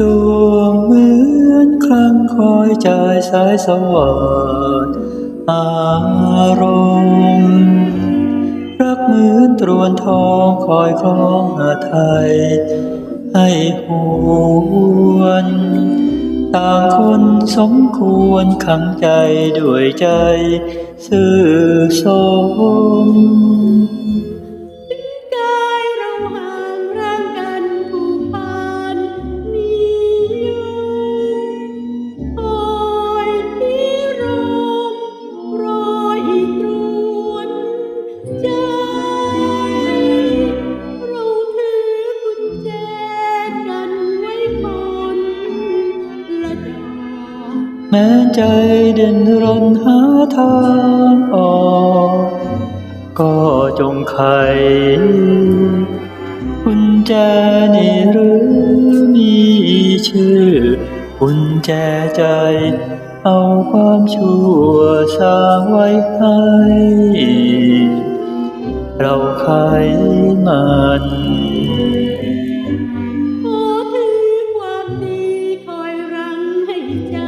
ดวงเหมือนคลั่งคอยใจสายสว่างอารมณ์รักเหมือนตรวนทองคอยคล้องหาไทยให้หวน ต่างคนสมควรขังใจด้วยใจ ซื่อสม แม้ใจเดินรนหาทางออก ก็จงไขกุญแจนี่หรือมีชื่อกุญแจใจ เอาความชั่วสร้างไว้ให้ เราไขมันขอให้ความดีคอยรั้งให้ใจ